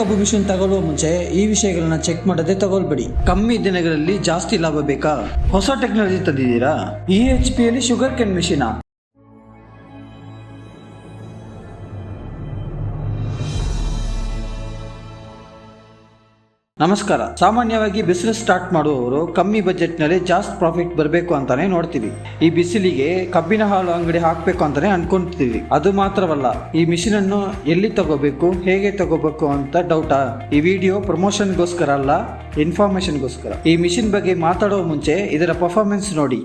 ಕಬ್ಬು ಮಿಷನ್ ತಗೊಳ್ಳುವ ಮುಂಚೆ ಈ ವಿಷಯಗಳನ್ನ ಚೆಕ್ ಮಾಡದೆ ತಗೊಳ್ಬೇಡಿ. ಕಮ್ಮಿ ದಿನಗಳಲ್ಲಿ ಜಾಸ್ತಿ ಲಾಭ ಬೇಕಾ? ಹೊಸ ಟೆಕ್ನಾಲಜಿ ತಂದಿದ್ದೀರಾ? ಇ ಎಚ್ ಪಿ ಅಲ್ಲಿ ಶುಗರ್ ಕೆನ್ ಮಿಷಿನಾ ನಮಸ್ಕಾರ. ಸಾಮಾನ್ಯವಾಗಿ ಬಿಸಿನೆಸ್ ಸ್ಟಾರ್ಟ್ ಮಾಡುವವರು ಕಮ್ಮಿ ಬಜೆಟ್ನಲ್ಲಿ ಜಾಸ್ತಿ ಪ್ರಾಫಿಟ್ ಬರಬೇಕು ಅಂತಾನೆ ನೋಡ್ತೀವಿ. ಈ ಬಿಸಿಲಿಗೆ ಕಬ್ಬಿನ ಹಾಲು ಅಂಗಡಿ ಹಾಕ್ಬೇಕು ಅಂತಾನೆ ಅನ್ಕೊಂತೀವಿ ಅದು ಮಾತ್ರವಲ್ಲ, ಈ ಮಿಷಿನ್ ಅನ್ನು ಎಲ್ಲಿ ತಗೋಬೇಕು, ಹೇಗೆ ತಗೋಬೇಕು ಅಂತ ಡೌಟಾ ಈ ವಿಡಿಯೋ ಪ್ರಮೋಷನ್ಗೋಸ್ಕರ ಅಲ್ಲ ಇನ್ಫಾರ್ಮೇಶನ್ಗೋಸ್ಕರ ಈ ಮಿಷಿನ್ ಬಗ್ಗೆ ಮಾತಾಡೋ ಮುಂಚೆ ಇದರ ಪರ್ಫಾರ್ಮೆನ್ಸ್ ನೋಡಿ.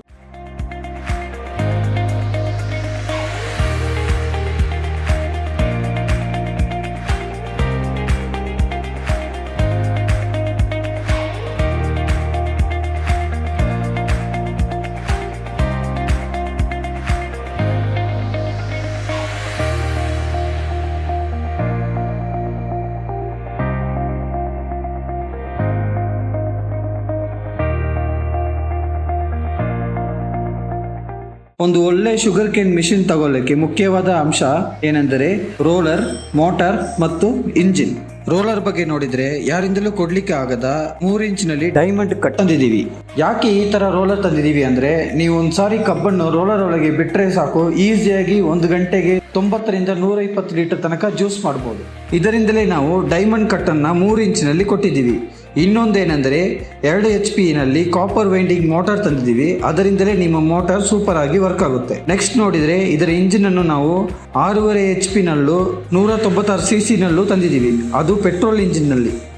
ಒಂದು ಒಳ್ಳೆ ಶುಗರ್ ಕೇನ್ ಮಿಷಿನ್ ತಗೊಳ್ಳಕ್ಕೆ ಮುಖ್ಯವಾದ ಅಂಶ ಏನೆಂದರೆ ರೋಲರ್ ಮೋಟಾರ್ ಮತ್ತು ಇಂಜಿನ್ ರೋಲರ್ ಬಗ್ಗೆ ನೋಡಿದ್ರೆ ಯಾರಿಂದಲೂ ಕೊಡ್ಲಿಕ್ಕೆ ಆಗದ ಮೂರು ಇಂಚಿನಲ್ಲಿ ಡೈಮಂಡ್ ಕಟ್ ತಂದಿದ್ದೀವಿ. ಯಾಕೆ ಈ ತರ ರೋಲರ್ ತಂದಿದ್ದೀವಿ ಅಂದ್ರೆ ನೀವು ಒಂದ್ಸಾರಿ ಕಬ್ಬನ್ನು ರೋಲರ್ ಒಳಗೆ ಬಿಟ್ರೆ ಸಾಕು ಈಸಿಯಾಗಿ ಒಂದು ಗಂಟೆಗೆ ತೊಂಬತ್ತರಿಂದ ನೂರ ಇಪ್ಪತ್ತು ಲೀಟರ್ ತನಕ ಜ್ಯೂಸ್ ಮಾಡಬಹುದು ಇದರಿಂದಲೇ ನಾವು ಡೈಮಂಡ್ ಕಟ್ಟನ್ನು ಮೂರು ಇಂಚಿನಲ್ಲಿ ಕೊಟ್ಟಿದ್ದೀವಿ. ಇನ್ನೊಂದೇನೆಂದರೆ ಎರಡು ಎಚ್ ಪಿ ನಲ್ಲಿ ಕಾಪರ್ ವೈಂಡಿಂಗ್ ಮೋಟಾರ್ ತಂದಿದ್ದೀವಿ. ಅದರಿಂದಲೇ ನಿಮ್ಮ ಮೋಟಾರ್ ಸೂಪರ್ ಆಗಿ ವರ್ಕ್ ಆಗುತ್ತೆ. ನೆಕ್ಸ್ಟ್ ನೋಡಿದ್ರೆ ಇದರ ಇಂಜಿನ್ ಅನ್ನು ನಾವು ಆರೂವರೆ ಎಚ್ ಪಿನಲ್ಲೂ ನೂರ ತೊಂಬತ್ತಾರು ಸಿ ಸಿನಲ್ಲೂ ತಂದಿದ್ದೀವಿ. ಅದು ಪೆಟ್ರೋಲ್ ಇಂಜಿನ್ನಲ್ಲಿ.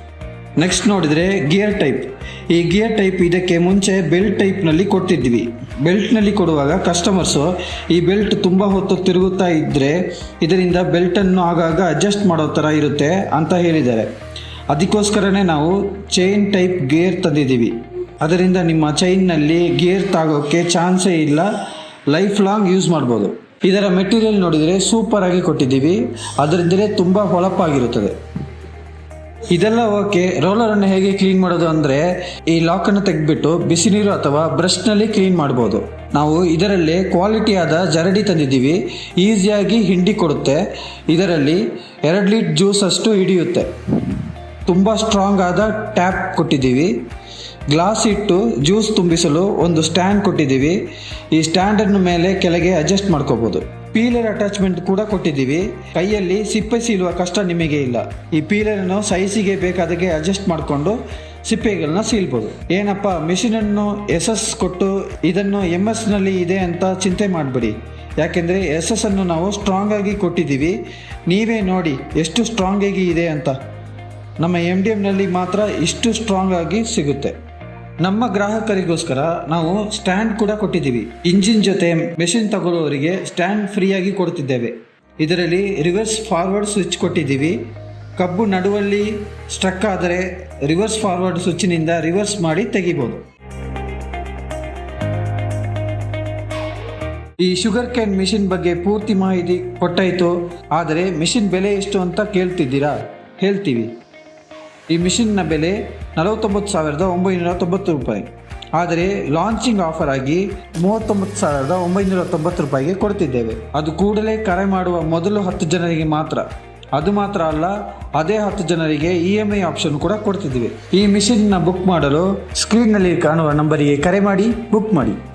ನೆಕ್ಸ್ಟ್ ನೋಡಿದರೆ ಗಿಯರ್ ಟೈಪ್ ಈ ಗಿಯರ್ ಟೈಪ್ ಇದಕ್ಕೆ ಮುಂಚೆ ಬೆಲ್ಟ್ ಟೈಪ್ನಲ್ಲಿ ಕೊಡ್ತಿದ್ವಿ ಬೆಲ್ಟ್ನಲ್ಲಿ ಕೊಡುವಾಗ ಕಸ್ಟಮರ್ಸು ಈ ಬೆಲ್ಟ್ ತುಂಬ ಹೊತ್ತು ತಿರುಗುತ್ತಾ ಇದ್ದರೆ ಇದರಿಂದ ಬೆಲ್ಟನ್ನು ಆಗಾಗ ಅಡ್ಜಸ್ಟ್ ಮಾಡೋ ಥರ ಇರುತ್ತೆ ಅಂತ ಹೇಳಿದ್ದಾರೆ. ಅದಕ್ಕೋಸ್ಕರನೇ ನಾವು ಚೈನ್ ಟೈಪ್ ಗೇರ್ ತಂದಿದ್ದೀವಿ. ಅದರಿಂದ ನಿಮ್ಮ ಚೈನ್ನಲ್ಲಿ ಗೇರ್ ತಾಗೋಕ್ಕೆ ಚಾನ್ಸೇ ಇಲ್ಲ. ಲೈಫ್ ಲಾಂಗ್ ಯೂಸ್ ಮಾಡ್ಬೋದು. ಇದರ ಮೆಟೀರಿಯಲ್ ನೋಡಿದರೆ ಸೂಪರಾಗಿ ಕೊಟ್ಟಿದ್ದೀವಿ. ಅದರಿಂದಲೇ ತುಂಬ ಹೊಳಪಾಗಿರುತ್ತದೆ. ಇದೆಲ್ಲ ಓಕೆ ರೋಲರ್ ಅನ್ನು ಹೇಗೆ ಕ್ಲೀನ್ ಮಾಡೋದು ಅಂದ್ರೆ ಈ ಲಾಕ್ ಅನ್ನು ತೆಗೆದ್ಬಿಟ್ಟು ಬಿಸಿ ನೀರು ಅಥವಾ ಬ್ರಷ್ನಲ್ಲಿ ಕ್ಲೀನ್ ಮಾಡಬಹುದು ನಾವು ಇದರಲ್ಲಿ ಕ್ವಾಲಿಟಿಯಾದ ಜರಡಿ ತಂದಿದ್ದೀವಿ ಈಸಿಯಾಗಿ ಹಿಂಡಿ ಕೊಡುತ್ತೆ. ಇದರಲ್ಲಿ ಎರಡು ಲೀಟ್ ಜ್ಯೂಸ್ ಅಷ್ಟು ಹಿಡಿಯುತ್ತೆ. ತುಂಬ ಸ್ಟ್ರಾಂಗ್ ಆದ ಟ್ಯಾಪ್ ಕೊಟ್ಟಿದ್ದೀವಿ. ಗ್ಲಾಸ್ ಇಟ್ಟು ಜ್ಯೂಸ್ ತುಂಬಿಸಲು ಒಂದು ಸ್ಟ್ಯಾಂಡ್ ಕೊಟ್ಟಿದ್ದೀವಿ. ಈ ಸ್ಟ್ಯಾಂಡನ್ನು ಮೇಲೆ ಕೆಳಗೆ ಅಡ್ಜಸ್ಟ್ ಮಾಡ್ಕೋಬಹುದು ಪೀಲರ್ ಅಟ್ಯಾಚ್ಮೆಂಟ್ ಕೂಡ ಕೊಟ್ಟಿದ್ದೀವಿ. ಕೈಯಲ್ಲಿ ಸಿಪ್ಪೆ ಸೀಲುವ ಕಷ್ಟ ನಿಮಗೆ ಇಲ್ಲ. ಈ ಪೀಲರನ್ನು ಸೈಜಿಗೆ ಬೇಕಾದಾಗೆ ಅಡ್ಜಸ್ಟ್ ಮಾಡಿಕೊಂಡು ಸಿಪ್ಪೆಗಳನ್ನ ಸೀಲ್ಬೋದು ಏನಪ್ಪ, ಮಿಷಿನನ್ನು ಎಸ್ ಎಸ್ ಕೊಟ್ಟು ಇದನ್ನು ಎಂ ನಲ್ಲಿ ಇದೆ ಅಂತ ಚಿಂತೆ ಮಾಡಬೇಡಿ. ಯಾಕೆಂದರೆ ಎಸ್ ಎಸ್ ಅನ್ನು ನಾವು ಸ್ಟ್ರಾಂಗ್ ಆಗಿ ಕೊಟ್ಟಿದ್ದೀವಿ. ನೀವೇ ನೋಡಿ ಎಷ್ಟು ಸ್ಟ್ರಾಂಗ್ ಆಗಿ ಇದೆ ಅಂತ. ನಮ್ಮ ಎಂ ಡಿ ಎಮ್ನಲ್ಲಿ ಮಾತ್ರ ಇಷ್ಟು ಸ್ಟ್ರಾಂಗ್ ಆಗಿ ಸಿಗುತ್ತೆ. ನಮ್ಮ ಗ್ರಾಹಕರಿಗೋಸ್ಕರ ನಾವು ಸ್ಟ್ಯಾಂಡ್ ಕೂಡ ಕೊಟ್ಟಿದ್ದೀವಿ. ಇಂಜಿನ್ ಜೊತೆ ಮೆಷಿನ್ ತಗೊಳ್ಳುವವರಿಗೆ ಸ್ಟ್ಯಾಂಡ್ ಫ್ರೀಯಾಗಿ ಕೊಡ್ತಿದ್ದೇವೆ. ಇದರಲ್ಲಿ ರಿವರ್ಸ್ ಫಾರ್ವರ್ಡ್ ಸ್ವಿಚ್ ಕೊಟ್ಟಿದ್ದೀವಿ. ಕಬ್ಬು ನಡುವಲ್ಲಿ ಸ್ಟ್ರಕ್ ಆದರೆ ರಿವರ್ಸ್ ಫಾರ್ವರ್ಡ್ ಸ್ವಿಚ್ನಿಂದ ರಿವರ್ಸ್ ಮಾಡಿ ತೆಗಿಬೋದು. ಈ ಶುಗರ್ ಕ್ಯಾನ್ ಮಿಷಿನ್ ಬಗ್ಗೆ ಪೂರ್ತಿ ಮಾಹಿತಿ ಕೊಟ್ಟಾಯಿತು. ಆದರೆ ಮಿಷಿನ್ ಬೆಲೆ ಎಷ್ಟು ಅಂತ ಕೇಳ್ತಿದ್ದೀರಾ? ಹೇಳ್ತೀವಿ. ಈ ಮಿಷಿನ್ನ ಬೆಲೆ ನಲವತ್ತೊಂಬತ್ತು ಸಾವಿರದ ಒಂಬೈನೂರ ತೊಂಬತ್ತು ರೂಪಾಯಿ. ಆದರೆ ಲಾಂಚಿಂಗ್ ಆಫರ್ ಆಗಿ ಮೂವತ್ತೊಂಬತ್ತು ಸಾವಿರದ ಒಂಬೈನೂರ ತೊಂಬತ್ತು ರೂಪಾಯಿಗೆ ಕೊಡ್ತಿದ್ದೇವೆ. ಅದು ಕೂಡಲೇ ಕರೆ ಮಾಡುವ ಮೊದಲು ಹತ್ತು ಜನರಿಗೆ ಮಾತ್ರ. ಅದು ಮಾತ್ರ ಅಲ್ಲ, ಅದೇ ಹತ್ತು ಜನರಿಗೆ ಇ ಎಂ ಐ ಆಪ್ಷನ್ ಕೂಡ ಕೊಡ್ತಿದ್ದೀವಿ. ಈ ಮಿಷಿನ್ನ ಬುಕ್ ಮಾಡಲು ಸ್ಕ್ರೀನ್ನಲ್ಲಿ ಕಾಣುವ ನಂಬರಿಗೆ ಕರೆ ಮಾಡಿ, ಬುಕ್ ಮಾಡಿ.